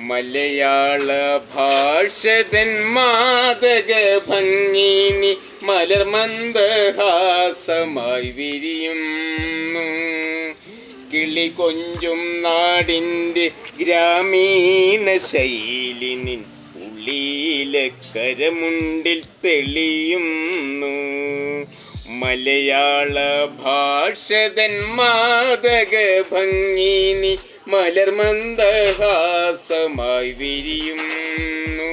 മലയാള ഭാഷതൻ മാതക ഭംഗിനി മലർമന്ദഹാസമായി വിരിയുന്നു. കിളി കൊഞ്ചും നാടിന്റെ ഗ്രാമീണ ശൈലിനിൻ ഉള്ളിലെ കരമുണ്ടിൽ തെളിയുന്നു. മലയാള ഭാഷതൻ മാതക ഭംഗിനി മലർമന്ദഹാസമായി വിരിയുന്നു.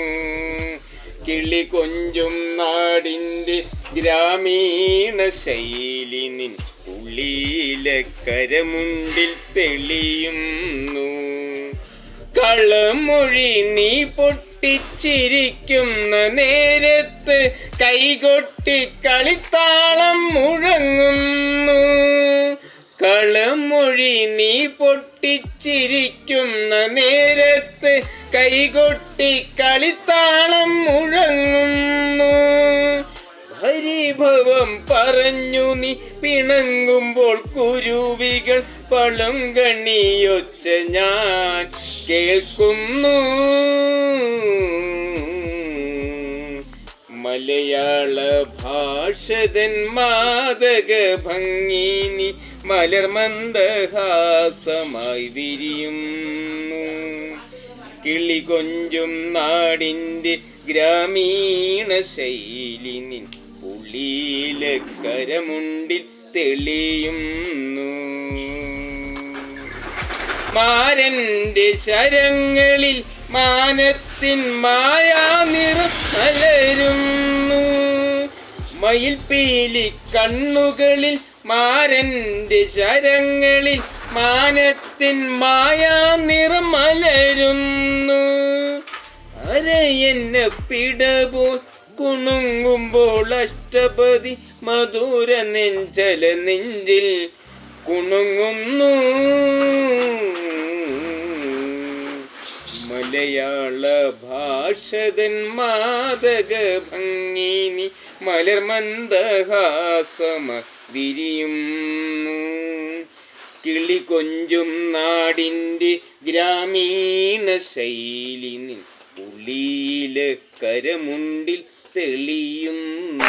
കിളി കൊഞ്ചും നാടിന്റെ ഗ്രാമീണ ശൈലി നിൻ ഉള്ളിയിലക്കരമുണ്ടിൽ കരമുണ്ടിൽ തെളിയുന്നു. കളമൊഴി നീ പൊട്ടിച്ചിരിക്കുന്ന നേരത്ത് കൈകൊട്ടി കളിത്താളം മുഴങ്ങുന്നു. കളമൊഴി നീ പൊട്ടിച്ചിരിക്കുന്ന നേരത്ത് കൈകൊട്ടി കളിത്താളം മുഴങ്ങുന്നു. ഹരിഭവം പറഞ്ഞു നീ പിണങ്ങുമ്പോൾ കുരുവികൾ പളം കണിയൊച്ച ഞാൻ കേൾക്കുന്നു. മലയാള ഭാഷതൻ മാതക ഭംഗിനി മലർമന്ദഹാസമായി വിരിയുന്നു. കിളി കൊഞ്ചും നാടിന്റെ ഗ്രാമീണ ശൈലി നിൻ ഉള്ളിലെ കരമുണ്ടിൽ തെളിയുന്നു. മാരന്റെ ശരങ്ങളിൽ മാനത്തിൻ മായാ മലരുന്നു മയിൽപ്പീലി കണ്ണുകളിൽ മാരന്റെ ശരങ്ങളിൽ മാനത്തിൻ മായാ നിറം മലരുന്നു അരയെന്നെ പിടപോൽ കുണുങ്ങുമ്പോൾ അഷ്ടപതി മധുര നെഞ്ചല നെഞ്ചിൽ കുണുങ്ങുന്നു. മലയാള ഭാഷതൻ മാതക ഭംഗിനി മലർമന്ദഹാസമ വിരിയുന്നു. കിളി കൊഞ്ചും നാടിന്റെ ഗ്രാമീണ ശൈലി ഉള്ളിയിലെ കരമുണ്ടിൽ തെളിയുന്നു.